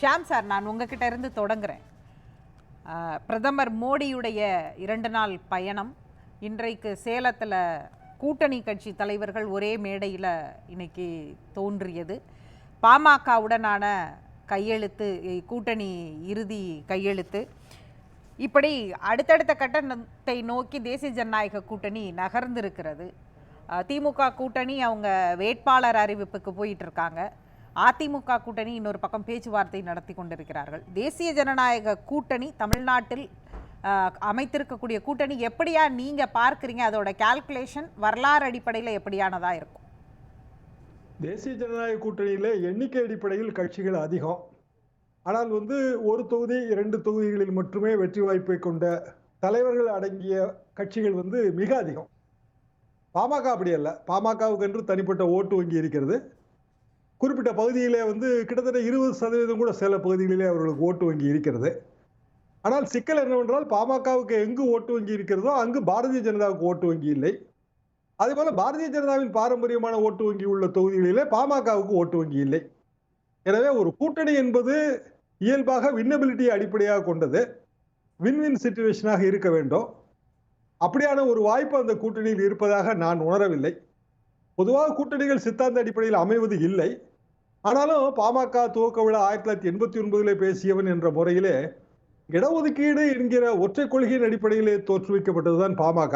Shyam sir நான் உங்ககிட்ட இருந்து தொடங்குறேன். பிரதமர் மோடியுடைய இரண்டு நாள் பயணம். இன்றைக்கு சேலத்தில் கூட்டணி கட்சி தலைவர்கள் ஒரே மேடையில் இன்னைக்கு தோன்றியது. பாமகவுடனான கையெழுத்து கூட்டணி இறுதி கையெழுத்து. இப்படி அடுத்தடுத்த கட்டணத்தை நோக்கி தேசிய ஜனநாயக கூட்டணி நகர்ந்திருக்கிறது. திமுக கூட்டணி அவங்க வேட்பாளர் அறிவிப்புக்கு போயிட்டு இருக்காங்க. அதிமுக கூட்டணி இன்னொரு பக்கம் பேச்சுவார்த்தை நடத்தி கொண்டிருக்கிறார்கள். தேசிய ஜனநாயக கூட்டணி தமிழ்நாட்டில் அமைத்திருக்கக்கூடிய கூட்டணி எப்படியா நீங்க பார்க்குறீங்க? அதோட கால்குலேஷன் வரலாறு அடிப்படையில் எப்படியானதா இருக்கும்? தேசிய ஜனநாயக கூட்டணியில் எண்ணிக்கை அடிப்படையில் கட்சிகள் அதிகம். ஆனால் வந்து ஒரு தொகுதி இரண்டு தொகுதிகளில் மட்டுமே வெற்றி வாய்ப்பை கொண்ட தலைவர்கள் அடங்கிய கட்சிகள் வந்து மிக அதிகம். பாமக அப்படி அல்ல. பாமகவுக்கு என்று தனிப்பட்ட ஓட்டு வங்கி இருக்கிறது. குறிப்பிட்ட பகுதியிலே வந்து கிட்டத்தட்ட இருபது சதவீதம் கூட சில பகுதிகளிலே அவர்களுக்கு ஓட்டு வங்கி இருக்கிறது. ஆனால் சிக்கல் என்னவென்றால் பாமகவுக்கு எங்கு ஓட்டு வங்கி இருக்கிறதோ அங்கு பாரதிய ஜனதாவுக்கு ஓட்டு வங்கி இல்லை. அதே போல் பாரதிய ஜனதாவின் பாரம்பரியமான ஓட்டு வங்கி உள்ள தொகுதிகளிலே பாமகவுக்கு ஓட்டு வங்கி இல்லை. எனவே ஒரு கூட்டணி என்பது இயல்பாக வின்னபிலிட்டியை அடிப்படையாக கொண்டது. வின் வின் சுச்சுவேஷனாக இருக்க வேண்டும். அப்படியான ஒரு வாய்ப்பு அந்த கூட்டணியில் இருப்பதாக நான் உணரவில்லை. பொதுவாக கூட்டணிகள் சித்தாந்த அடிப்படையில் அமைவது இல்லை. ஆனாலும் பாமக துவக்க விழா ஆயிரத்தி தொள்ளாயிரத்தி எண்பத்தி ஒன்பதிலே பேசியவன் என்ற முறையிலே இடஒதுக்கீடு என்கிற ஒற்றை கொள்கையின் அடிப்படையிலே தோற்றுவிக்கப்பட்டதுதான் பாமக.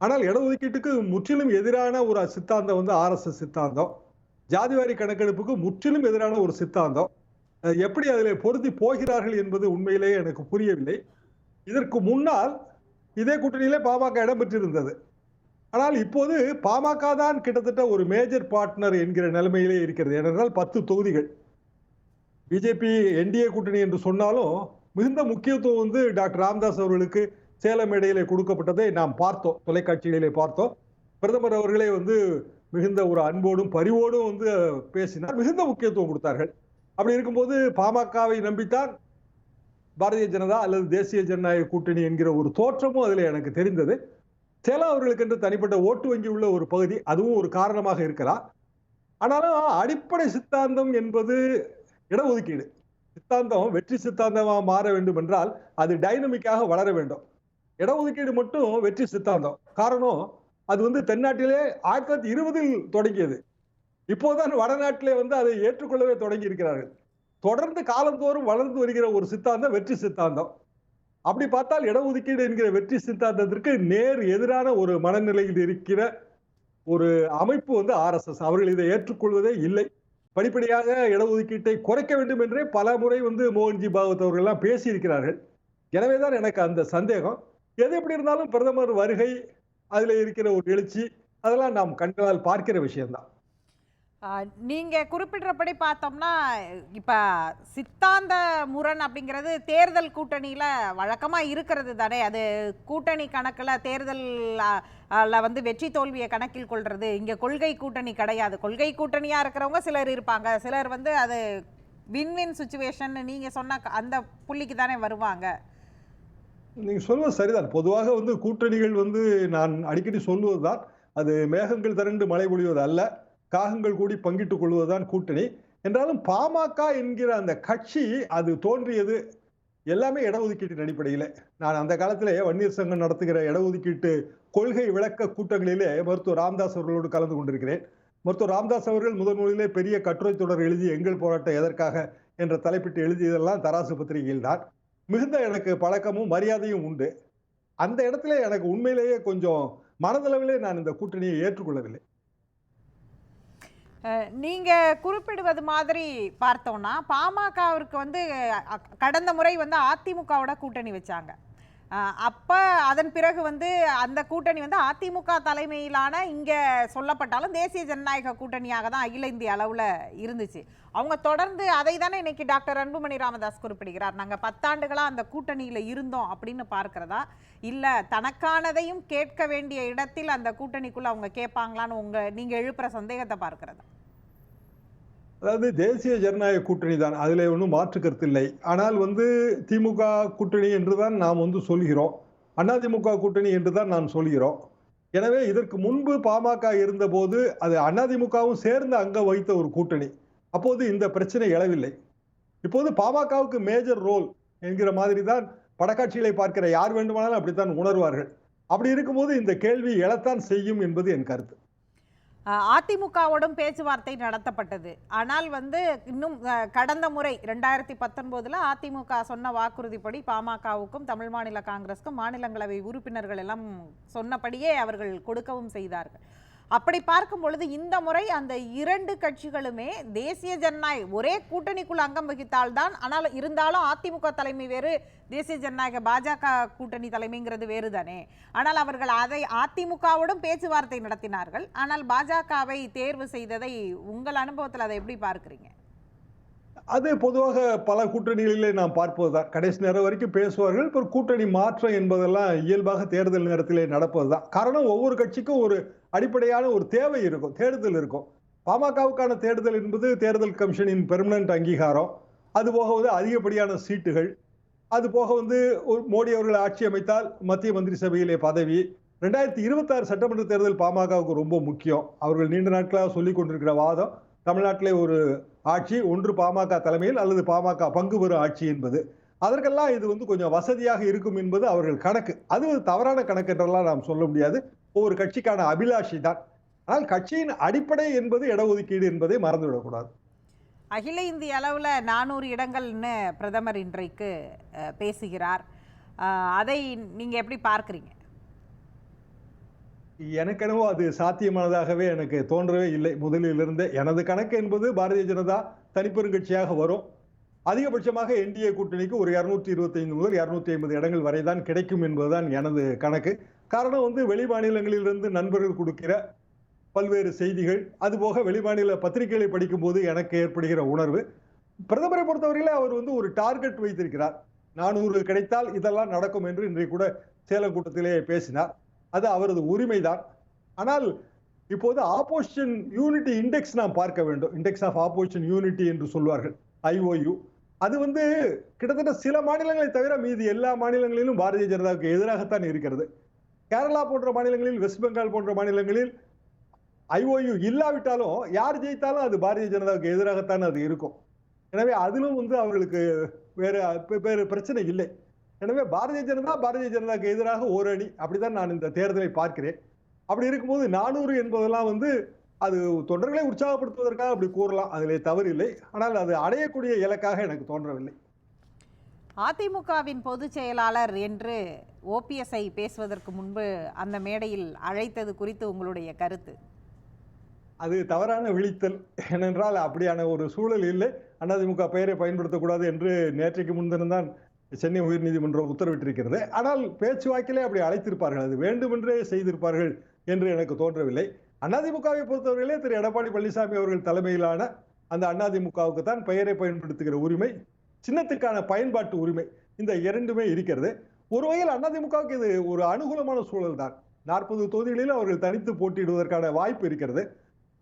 ஆனால் இடஒதுக்கீட்டுக்கு முற்றிலும் எதிரான ஒரு சித்தாந்தம் வந்து ஆர்எஸ்எஸ் சித்தாந்தம். ஜாதிவாரி கணக்கெடுப்புக்கு முற்றிலும் எதிரான ஒரு சித்தாந்தம். எப்படி அதில் பொருத்தி போகிறார்கள் என்பது உண்மையிலேயே எனக்கு புரியவில்லை. இதற்கு முன்னால் இதே கூட்டணியிலே பாமக இடம்பெற்றிருந்தது ஆனால் இப்போது பாமக தான் கிட்டத்தட்ட ஒரு மேஜர் பார்ட்னர் என்கிற நிலைமையிலே இருக்கிறது. ஏனென்றால் பத்து தொகுதிகள். பிஜேபி என்டிஏ கூட்டணி என்று சொன்னாலும் மிகுந்த முக்கியத்துவம் வந்து டாக்டர் ராம்தாஸ் அவர்களுக்கு சேலம் மேடையிலே கொடுக்கப்பட்டதை நாம் பார்த்தோம். தொலைக்காட்சிகளிலே பார்த்தோம். பிரதமர் அவர்களே வந்து மிகுந்த ஒரு அன்போடும் பரிவோடும் வந்து பேசினார். மிகுந்த முக்கியத்துவம் கொடுத்தார்கள். அப்படி இருக்கும்போது பாமகவை நம்பித்தான் பாரதிய ஜனதா அல்லது தேசிய ஜனநாயக கூட்டணி என்கிற ஒரு தோற்றமும் அதில் எனக்கு தெரிந்தது. சேலம் அவர்களுக்கு என்று தனிப்பட்ட ஓட்டு வங்கி உள்ள ஒரு பகுதி அதுவும் ஒரு காரணமாக இருக்கலாம். ஆனாலும் அடிப்படை சித்தாந்தம் என்பது இடஒதுக்கீடு. சித்தாந்தம் வெற்றி சித்தாந்தமாக மாற வேண்டும் என்றால் அது டைனமிக்காக வளர வேண்டும். இடஒதுக்கீடு மட்டும் வெற்றி சித்தாந்தம். காரணம் அது வந்து தென்னாட்டிலே ஆயிரத்தி தொள்ளாயிரத்தி இருபதில் தொடங்கியது. இப்போதான் வடநாட்டிலே வந்து அதை ஏற்றுக்கொள்ளவே தொடங்கி இருக்கிறார்கள். தொடர்ந்து காலந்தோறும் வளர்ந்து வருகிற ஒரு சித்தாந்தம் வெற்றி சித்தாந்தம். அப்படி பார்த்தால் இடஒதுக்கீடு என்கிற வெற்றி சித்தாந்தத்திற்கு நேர் எதிரான ஒரு மனநிலையில் இருக்கிற ஒரு அமைப்பு வந்து ஆர்எஸ்எஸ் அவர்கள் இதை ஏற்றுக்கொள்வதே இல்லை. படிப்படியாக இடஒதுக்கீட்டை குறைக்க வேண்டும் என்றே பல முறை வந்து மோகன்ஜி பாகவத் அவர்கள்லாம் பேசியிருக்கிறார்கள். எனவேதான் எனக்கு அந்த சந்தேகம். எது எப்படி இருந்தாலும் பிரதமர் வருகை அதில் இருக்கிற ஒரு எழுச்சி அதெல்லாம் நாம் கண்களால் பார்க்கிற விஷயம்தான். நீங்கள் குறிப்பிடுறபடி பார்த்தோம்னா இப்போ சித்தாந்த முரண் அப்படிங்கிறது தேர்தல் கூட்டணியில் வழக்கமாக இருக்கிறது தானே. அது கூட்டணி கணக்கில் தேர்தலில் வந்து வெற்றி தோல்வியை கணக்கில் கொள்வது இங்கே கொள்கை கூட்டணி கிடையாது. கொள்கை கூட்டணியாக இருக்கிறவங்க சிலர் இருப்பாங்க. சிலர் வந்து அது வின் வின் சுச்சுவேஷன் நீங்கள் சொன்ன அந்த புள்ளிக்கு தானே வருவாங்க. நீங்க சொல்வது சரிதான். பொதுவாக வந்து கூட்டணிகள் வந்து நான் அடிக்கடி சொல்லுவதுதான். அது மேகங்கள் திரண்டு மழை பொழிவது அல்ல. காகங்கள் கூடி பங்கிட்டுக் கொள்வதுதான் கூட்டணி. என்றாலும் பாமக என்கிற அந்த கட்சி அது தோன்றியது எல்லாமே இடஒதுக்கீட்டின் அடிப்படையில். நான் அந்த காலத்திலே வன்னியர் சங்கம் நடத்துகிற இடஒதுக்கீட்டு கொள்கை விளக்க கூட்டங்களிலே மருத்துவர் ராம்தாஸ் அவர்களோடு கலந்து கொண்டிருக்கிறேன். மருத்துவர் ராமதாஸ் அவர்கள் முதன் முதலிலே பெரிய கட்டுரை தொடர் எழுதி எங்கள் போராட்டம் எதற்காக என்ற தலைப்பிட்டு எழுதியதெல்லாம் தராசு பத்திரிகையில் தான். மிகுந்த எனக்கு பழக்கமும் மரியாதையும் உண்டு. அந்த இடத்துல எனக்கு உண்மையிலேயே கொஞ்சம் மனதளவிலே நான் இந்த கூட்டணியை ஏற்றுக்கொள்ளவில்லை. நீங்கள் குறிப்பிடுவது மாதிரி பார்த்தோன்னா பாமகவிற்கு வந்து கடந்த முறை வந்து அதிமுகவோட கூட்டணி வச்சாங்க. அப்போ அதன் பிறகு வந்து அந்த கூட்டணி வந்து அதிமுக தலைமையிலான இங்கே சொல்லப்பட்டாலும் தேசிய ஜனநாயக கூட்டணியாக தான் அகில இந்திய அளவில் இருந்துச்சு. அவங்க தொடர்ந்து அதை தானே இன்னைக்கு டாக்டர் அன்புமணி ராமதாஸ் குறிப்பிடுகிறார். நாங்கள் பத்தாண்டுகளாக அந்த கூட்டணியில் இருந்தோம் அப்படின்னு பார்க்குறதா? இல்லை தனக்கானதையும் கேட்க வேண்டிய இடத்தில் அந்த கூட்டணிக்குள்ளே அவங்க கேட்பாங்களான்னு உங்கள் நீங்கள் எழுப்புற சந்தேகத்தை பார்க்குறதா? அதாவது தேசிய ஜனநாயக கூட்டணி தான். அதில் ஒன்றும் மாற்று கருத்து இல்லை. ஆனால் வந்து திமுக கூட்டணி என்று தான் நாம் வந்து சொல்கிறோம். அதிமுக கூட்டணி என்று தான் நான் சொல்கிறோம். எனவே இதற்கு முன்பு பாமக இருந்தபோது அது அதிமுகவும் சேர்ந்து அங்கே வைத்த ஒரு கூட்டணி. அப்போது இந்த பிரச்சனை எழவில்லை. இப்போது பாமகவுக்கு மேஜர் ரோல் என்கிற மாதிரி தான் படக்காட்சிகளை பார்க்கிற யார் வேண்டுமானாலும் அப்படித்தான் உணர்வார்கள். அப்படி இருக்கும்போது இந்த கேள்வி எழத்தான் செய்யும் என்பது என் கருத்து. அதிமுகவோடும் பேச்சுவார்த்தை நடத்தப்பட்டது. ஆனால் வந்து இன்னும் கடந்த முறை ரெண்டாயிரத்தி பத்தொன்பதுல அதிமுக சொன்ன வாக்குறுதிப்படி பாமகவுக்கும் தமிழ் மாநில காங்கிரஸுக்கும் மாநிலங்களவை உறுப்பினர்கள் எல்லாம் சொன்னபடியே அவர்கள் கொடுக்கவும் செய்தார்கள். அப்படி பார்க்கும் பொழுது இந்த முறை அந்த இரண்டு கட்சிகளுமே தேசிய ஜனநாயக ஒரே கூட்டணிக்குள் அங்கம் வகித்தால்தான் ஆனால் இருந்தாலும் அதிமுக தலைமை வேறு தேசிய ஜனநாயக பாஜக கூட்டணி தலைமைங்கிறது வேறு தானே ஆனால் அவர்கள் அதை அதிமுகவுடன் பேச்சுவார்த்தை நடத்தினார்கள். ஆனால் பாஜகவை தேர்வு செய்ததை உங்கள் அனுபவத்தில் அதை எப்படி பார்க்குறீங்க? அது பொதுவாக பல கூட்டணிகளிலே நாம் பார்ப்பதுதான். கடைசி நேரம் வரைக்கும் பேசுவார்கள். இப்போ கூட்டணி மாற்றம் என்பதெல்லாம் இயல்பாக தேர்தல் நேரத்திலே நடப்பது தான் காரணம் ஒவ்வொரு கட்சிக்கும் ஒரு அடிப்படையான ஒரு தேவை இருக்கும் தேடுதல் இருக்கும். பாமகவுக்கான தேடுதல் என்பது தேர்தல் கமிஷனின் பெர்மனன்ட் அங்கீகாரம். அது போக வந்து அதிகப்படியான சீட்டுகள். அது போக வந்து ஒரு மோடி அவர்கள் ஆட்சி அமைத்தால் மத்திய மந்திரி சபையிலே பதவி. ரெண்டாயிரத்தி இருபத்தாறு சட்டமன்ற தேர்தல் பாமகவுக்கு ரொம்ப முக்கியம். அவர்கள் நீண்ட நாட்களாக சொல்லிக் கொண்டிருக்கிற வாதம். தமிழ்நாட்டிலே ஒரு ஆட்சி ஒன்று பாமக தலைமையில் அல்லது பாமக பங்கு பெறும் ஆட்சி என்பது. அதற்கெல்லாம் இது வந்து கொஞ்சம் வசதியாக இருக்கும் என்பது அவர்கள் கணக்கு. அது தவறான கணக்கு என்றெல்லாம் நாம் சொல்ல முடியாது. ஒவ்வொரு கட்சிக்கான அபிலாஷி தான். ஆனால் கட்சியின் அடிப்படை என்பது இடஒதுக்கீடு என்பதை மறந்துவிடக்கூடாது. அகில இந்திய அளவில் நானூறு இடங்கள்னு பிரதமர் இன்றைக்கு பேசுகிறார். அதை நீங்கள் எப்படி பார்க்குறீங்க? எனக்கெனவோ அது சாத்தியமானதாகவே எனக்கு தோன்றவே இல்லை. முதலிலிருந்தே எனது கணக்கு என்பது பாரதிய ஜனதா தனிப்பெருங்கட்சியாக வரும். அதிகபட்சமாக என்டிஏ கூட்டணிக்கு ஒரு இரநூத்தி இருபத்தைந்து முதல் இரநூத்தி ஐம்பது இடங்கள் வரை தான் கிடைக்கும் என்பதுதான் எனது கணக்கு. காரணம் வந்து வெளி மாநிலங்களிலிருந்து நண்பர்கள் கொடுக்கிற பல்வேறு செய்திகள். அதுபோக வெளிமாநில பத்திரிகைகளை படிக்கும்போது எனக்கு ஏற்படுகிற உணர்வு. பிரதமரை பொறுத்தவரையில அவர் வந்து ஒரு டார்கெட் வைத்திருக்கிறார். நானூறு கிடைத்தால் இதெல்லாம் நடக்கும் என்று இன்றைக்கு கூட சேலம் கூட்டத்திலே பேசினார். அது அவரது உரிமைதான். ஆனால் இப்போது ஆப்போசிஷன் யூனிட்டி இண்டெக்ஸ் நாம் பார்க்க வேண்டும். இண்டெக்ஸ் ஆஃப் ஆப்போசிஷன் யூனிட்டி என்று சொல்வார்கள் ஐஓயு அது வந்து கிட்டத்தட்ட சில மாநிலங்களை தவிர மீதி எல்லா மாநிலங்களிலும் பாரதிய ஜனதாவுக்கு எதிராகத்தான் இருக்கிறது. கேரளா போன்ற மாநிலங்களில் வெஸ்ட் பெங்கால் போன்ற மாநிலங்களில் ஐஓயு இல்லாவிட்டாலும் யார் ஜெயித்தாலும் அது பாரதிய ஜனதாவுக்கு எதிராகத்தான் அது இருக்கும். எனவே அதிலும் வந்து அவர்களுக்கு வேறு வேறு பிரச்சனை இல்லை. எனவே பாரதிய ஜனதா பாரதிய ஜனதாவுக்கு எதிராக ஒரு அணி. அப்படிதான் நான் இந்த தேர்தலை பார்க்கிறேன். அப்படி இருக்கும்போது நானூறு என்பதெல்லாம் வந்து அது தொண்டர்களை உற்சாகப்படுத்துவதற்காக அப்படி கூறலாம். அதிலே தவறு இல்லை ஆனால் அது அடையக்கூடிய இலக்காக எனக்கு தோன்றவில்லை. அதிமுகவின் பொதுச் செயலாளர் என்று ஓபிஎஸ்ஐ பேசுவதற்கு முன்பு அந்த மேடையில் அழைத்தது குறித்து உங்களுடைய கருத்து? அது தவறான விழித்தல். ஏனென்றால் அப்படியான ஒரு சூழல் இல்லை. அதிமுக பெயரை பயன்படுத்தக்கூடாது என்று நேற்றைக்கு முன்தினம்தான் சென்னை உயர்நீதிமன்றம் உத்தரவிட்டிருக்கிறது. ஆனால் பேச்சுவாக்கிலே அப்படி அழைத்திருப்பார்கள். அது வேண்டுமென்றே செய்திருப்பார்கள் என்று எனக்கு தோன்றவில்லை. அதிமுகவை பொறுத்தவரையிலே திரு. எடப்பாடி பழனிசாமி அவர்கள் தலைமையிலான அந்த அதிமுகவுக்கு தான் பெயரை பயன்படுத்துகிற உரிமை சின்னத்துக்கான பயன்பாட்டு உரிமை இந்த இரண்டுமே இருக்கிறது. ஒரு வகையில் அதிமுகவுக்கு இது ஒரு அனுகூலமான சூழல் தான். நாற்பது தொகுதிகளில் அவர்கள் தனித்து போட்டியிடுவதற்கான வாய்ப்பு இருக்கிறது.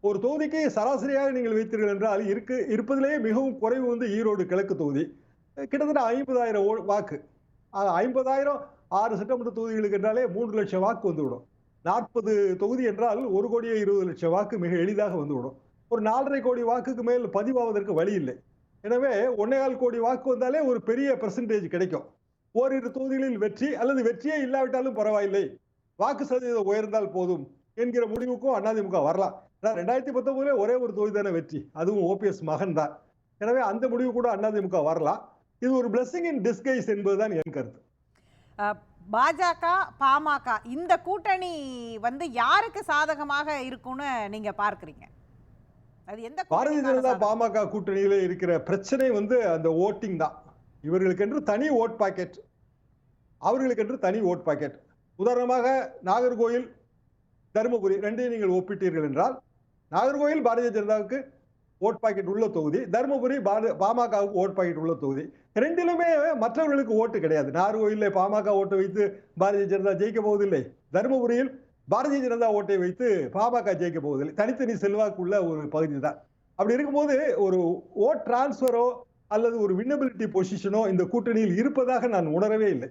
ஒரு தொகுதிக்கு சராசரியாக நீங்கள் வைத்தீர்கள் என்றால் இருக்கு இருப்பதிலேயே மிகவும் குறைவு வந்து ஈரோடு கிழக்கு தொகுதி. கிட்டத்தட்ட ஐம்பதாயிரம் ஓ- வாக்கு. அது ஐம்பதாயிரம் ஆறு சட்டமன்ற தொகுதிகளுக்கு என்றாலே மூன்று லட்சம் வாக்கு வந்துவிடும். நாற்பது தொகுதி என்றால் ஒரு கோடியே இருபது லட்சம் வாக்கு மிக எளிதாக வந்துவிடும். ஒரு நாலரை கோடி வாக்குக்கு மேல் பதிவாவதற்கு வழி இல்லை. எனவே ஒன்னேகால் கோடி வாக்கு வந்தாலே ஒரு பெரிய பெர்சன்டேஜ் கிடைக்கும். ஓரிரு தொகுதிகளில் வெற்றி அல்லது வெற்றியே இல்லாவிட்டாலும் பரவாயில்லை. வாக்கு சதவீதம் உயர்ந்தால் போதும் என்கிற முடிவுக்கும் அதிமுக வரலாம். ஏன்னா ரெண்டாயிரத்தி பத்தொன்பதுல ஒரே ஒரு தொகுதி தானே வெற்றி. அதுவும் ஓபிஎஸ் மகன் தான் எனவே அந்த முடிவு கூட அதிமுக வரலாம். இது ஒரு பிளஸிங் இன் டிஸ்கைஸ் என்பதுதான் என் கருத்து. பாஜக பாமக இந்த கூட்டணி வந்து யாருக்கு சாதகமாக இருக்கும்னு நீங்க பார்க்குறீங்க? அது எந்த பாரதிய ஜனதா? பாமக கூட்டணியில இருக்கிற பிரச்சனை வந்து அந்த ஓட்டிங் தான். இவர்களுக்கென்று தனி ஓட் பாக்கெட் அவர்களுக்கென்று தனி ஓட் பாக்கெட் உதாரணமாக நாகர்கோயில் தருமபுரி ரெண்டையும் நீங்கள் ஒப்பிட்டீர்கள் என்றால் நாகர்கோயில் பாரதிய ஜனதாவுக்கு ஓட் பாக்கெட் உள்ள தொகுதி தருமபுரி பாமகவுக்கு ஓட் பாக்கெட் உள்ள தொகுதி. ரெண்டிலுமே மற்றவர்களுக்கு ஓட்டு கிடையாது. நார்கோயிலே பாமக ஓட்டு வைத்து பாரதிய ஜனதா ஜெயிக்க போவதில்லை. தருமபுரியில் பாரதிய ஜனதா ஓட்டை வைத்து பாமக ஜெயிக்க போவதில்லை. தனித்தனி செல்வாக்குள்ள ஒரு பகுதி தான். அப்படி இருக்கும்போது ஒரு ஓட் டிரான்ஸ்ஃபரோ அல்லது ஒரு வின்னபிலிட்டி பொசிஷனோ இந்த கூட்டணியில் இருப்பதாக நான் உணரவே இல்லை.